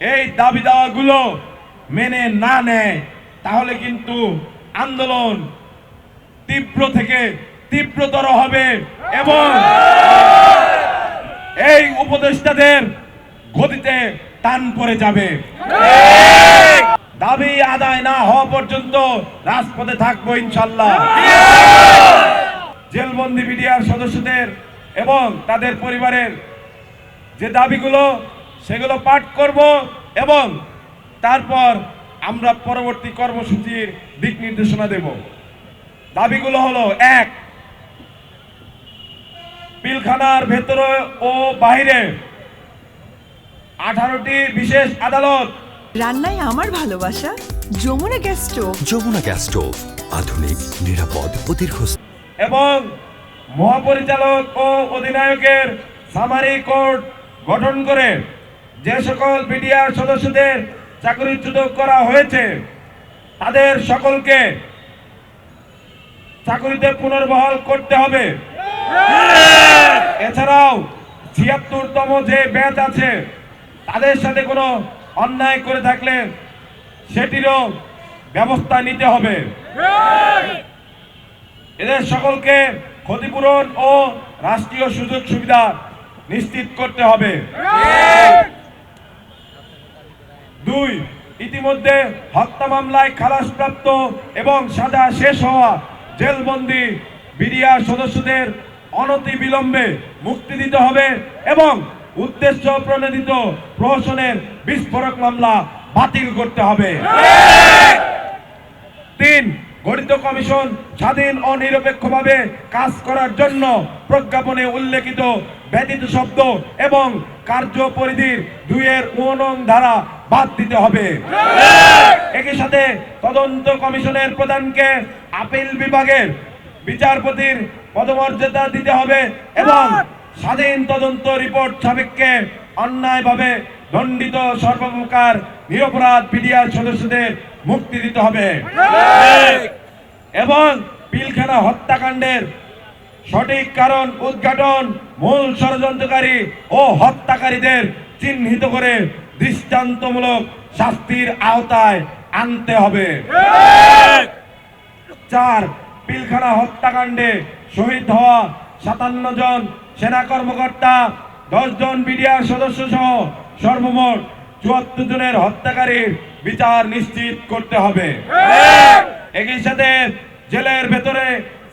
এই দাবি দাওয়াগুলো মেনে না নেয়, তাহলে কিন্তু আন্দোলন তীব্র থেকে তীব্রতর হবে এবং এই উপদেষ্টাদের গতিতে টান পড়ে যাবে। দাবি আদায় না হওয়া পর্যন্ত রাজপথে থাকব ইনশাল্লাহ। জেলবন্দি মিডিয়ার সদস্যদের এবং তাদের পরিবারের যে দাবিগুলো সেগুলো পাঠ করব এবং তারপর আমরা পরবর্তী কর্মসূচির দিক নির্দেশনা দেব। দাবিগুলো হলো এক পিলখানার ভেতরে ও বাইরে আঠারোটি বিশেষ আদালত। রান্নায় আমার ভালোবাসা Jamuna gas stove. Jamuna gas stove আধুনিক নিরাপদ ও দীর্ঘস্থায়ী। এবং মহাপরিচালক ও অধিনায়কের সামারি কোর্ট গঠন করে যে সকল বিডিআর সদস্যদের চাকরিচ্যুত করা হয়েছে, তাদের সকলকে চাকরিতে পুনর্বহাল করতে হবে। এছাড়াও ছিয়াত্তরতম যে ব্যাচ আছে, তাদের সাথে কোনো অন্যায় করে থাকলে সেটিরও ব্যবস্থা নিতে হবে। এদের সকলকে ক্ষতিপূরণ ও রাষ্ট্রীয় সুযোগ সুবিধা নিশ্চিত করতে হবে। দুই ইতিমধ্যে হত্যা মামলায় খালাসপ্রাপ্ত এবং সাজা শেষ হওয়া জেলবন্দি বিডিআর সদস্যদের অনতি বিলম্বে মুক্তি দিতে হবে এবং উদ্দেশ্য প্রণোদিত প্রহসনের বিস্ফোরক মামলা বাতিল করতে হবে। তিন গঠিত কমিশন স্বাধীন ও নিরপেক্ষভাবে কাজ করার জন্য প্রজ্ঞাপনে উল্লেখিত ব্যতীত শব্দ এবং কার্য পরিধির দুইয়ের উনং ধারা বাদ দিতে হবে। একই সাথে তদন্ত কমিশনের প্রধানকে আপিল বিভাগের বিচারপতির পদমর্যাদা দিতে হবে এবং স্বাধীন তদন্ত রিপোর্ট সাপেক্ষে অন্যায়ভাবে দণ্ডিত সর্বপ্রকার নিরপরাধ পিডিআর সদস্যদের মুক্তি দিতে হবে। এবং পিলখানা হত্যাকাণ্ডের সঠিক কারণ, উদ্ঘাটন, মূল ষড়যন্ত্রকারী ও হত্যাকারীদের চিহ্নিত করে দৃষ্টান্তমূলক শাস্তির আওতায় আনতে হবে। চার, পিলখানা হত্যাকাণ্ডে শহীদ হওয়া সাতান্ন জন সেনা কর্মকর্তা, দশ জন বিডিআর সদস্য সহ সর্বমোট চুয়াত্তর জনের হত্যাকারীর বিচার নিশ্চিত করতে হবে। একই সাথে জেলের ভেতরে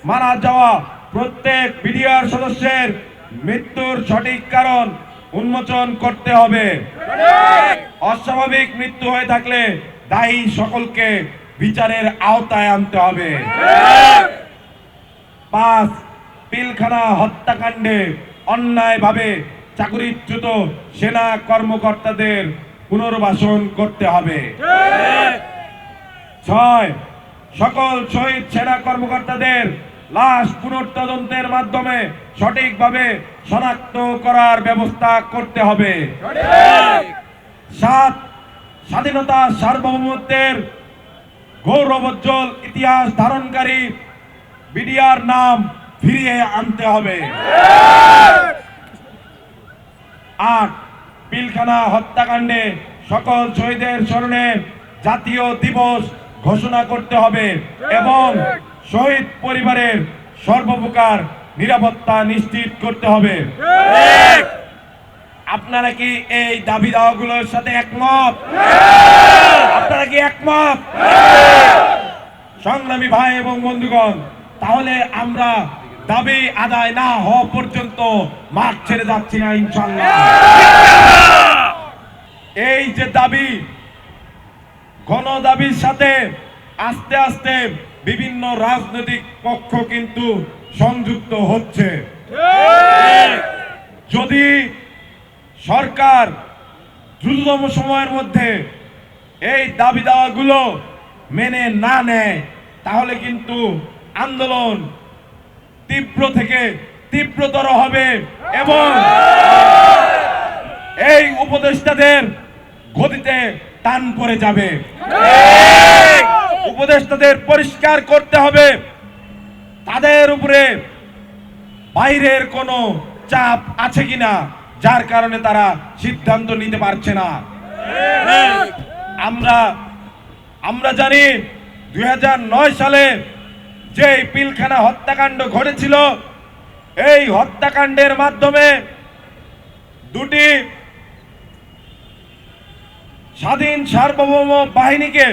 মারা যাওয়া প্রত্যেক বিডিআর সদস্যের মৃত্যুর সঠিক কারণ উন্মোচন করতে হবে। অস্বাভাবিক মৃত্যু হয়ে থাকলে দায়ী সকলকে বিচারের আওতায় আনতে হবে। পাঁচ, পিলখানা হত্যাকাণ্ডে অন্যায়ভাবে চাকরিচ্যুত সেনা কর্মকর্তাদের পুনর্বাসন করতে হবে। ছয় সকল শহীদ সেনা কর্মকর্তাদের লাশ পুনর্তদন্তের মাধ্যমে সঠিকভাবে শনাক্ত করার ব্যবস্থা করতে হবে। সাত, স্বাধীনতা সার্বভৌমত্বের গৌরবোজ্জ্বল ইতিহাস ধারণকারী বিডিআর নাম ফিরিয়ে আনতে হবে। আট, পিলখানা হত্যাকাণ্ডে সকল শহীদের স্মরণে জাতীয় দিবস ঘোষণা করতে হবে এবং শহীদ পরিবারের সর্বপ্রকার নিরাপত্তা নিশ্চিত করতে হবে। আপনারা কি এই দাবি দাওয়াগুলোর সাথে একমত? আপনারা কি একমত? সংগ্রামী ভাই এবং বন্ধুগণ, তাহলে আমরা দাবি আদায় না হওয়া পর্যন্ত মাঠ ছেড়ে যাচ্ছি না ইনশাল্লাহ এই যে দাবি গণ দাবির সাথে আস্তে আস্তে বিভিন্ন রাজনৈতিক পক্ষ কিন্তু সংযুক্ত হচ্ছে। যদি সরকার দ্রুততম সময়ের মধ্যে এই দাবি দাওয়াগুলো মেনে না নেয়, তাহলে কিন্তু আন্দোলন তীব্র থেকে তীব্রতর হবে এবং এই উপদেষ্টাদের গতিতে টান পড়ে যাবে। উপদেষ্টাদের পরিষ্কার করতে হবে। তাদের উপরে বাইরের কোনো চাপ আছে কিনা যার কারণে তারা সিদ্ধান্ত নিতে পারছে না। আমরা আমরা জানি দুই হাজার নয় সালে যে পিলখানা হত্যাকাণ্ড ঘটেছিল এই হত্যাকাণ্ডের মাধ্যমে দুটি স্বাধীন সার্বভৌম বাহিনীকে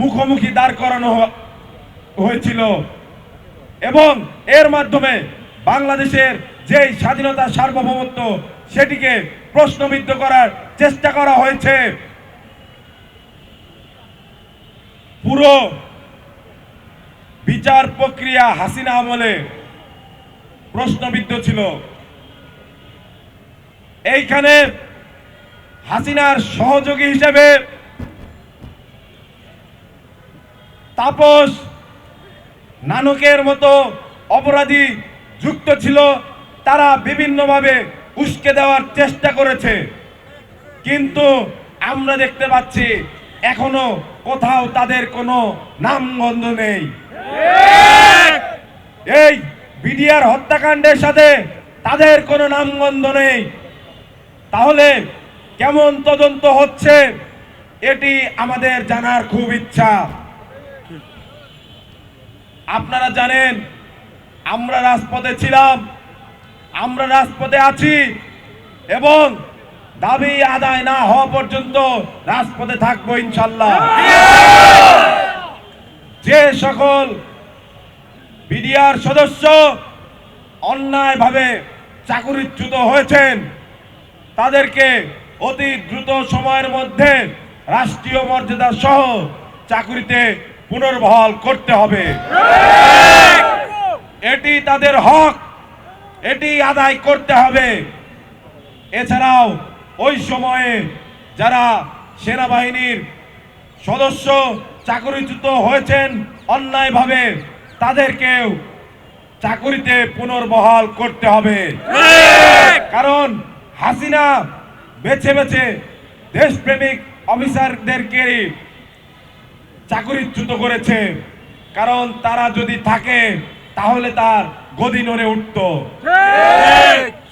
মুখোমুখি দাঁড় করানো হয়েছিল এবং এর মাধ্যমে বাংলাদেশের যে স্বাধীনতা, সার্বভৌমত্ব সেটিকে প্রশ্নবিদ্ধ করার চেষ্টা করা হয়েছে। পুরো বিচার প্রক্রিয়া হাসিনা আমলে প্রশ্নবিদ্ধ ছিল। এইখানে হাসিনার সহযোগী হিসেবে তাপস নানকের মতো অপরাধী যুক্ত ছিল, তারা বিভিন্নভাবে উস্কে দেওয়ার চেষ্টা করেছে। কিন্তু আমরা দেখতে পাচ্ছি, এখনও কোথাও তাদের কোনো নামগন্ধ নেই। এই বিডিআর হত্যাকাণ্ডের সাথে তাদের কোনো নামগন্ধ নেই। তাহলে কেমন তদন্ত হচ্ছে, এটি আমাদের জানার খুব ইচ্ছা। আপনারা জানেন, আমরা রাজপথে ছিলাম, আমরা রাজপথে আছি, এবং দাবি আদায় না হওয়া পর্যন্ত রাজপথে থাকব ইনশাল্লাহ। যে সকল বিডিআর সদস্য অন্যায়ভাবে চাকরিচ্যুত হয়েছেন, তাদেরকে অতি দ্রুত সময়ের মধ্যে রাষ্ট্রীয় মর্যাদা সহ চাকরিতে পুনর্বহাল করতে হবে। এটি তাদের হক এটি আদায় করতে হবে। এছাড়াও ওই সময়ে যারা সেনাবাহিনীর সদস্য চাকরিচ্যুত হয়েছেন অন্যায়ভাবে তাদেরকেও চাকরিতে পুনর্বহাল করতে হবে। কারণ হাসিনা বেছে বেছে দেশপ্রেমিক অফিসারদেরকে চাকরিচ্যুত করেছে। কারণ তারা যদি থাকে, তাহলে তার গদি নড়ে উঠত।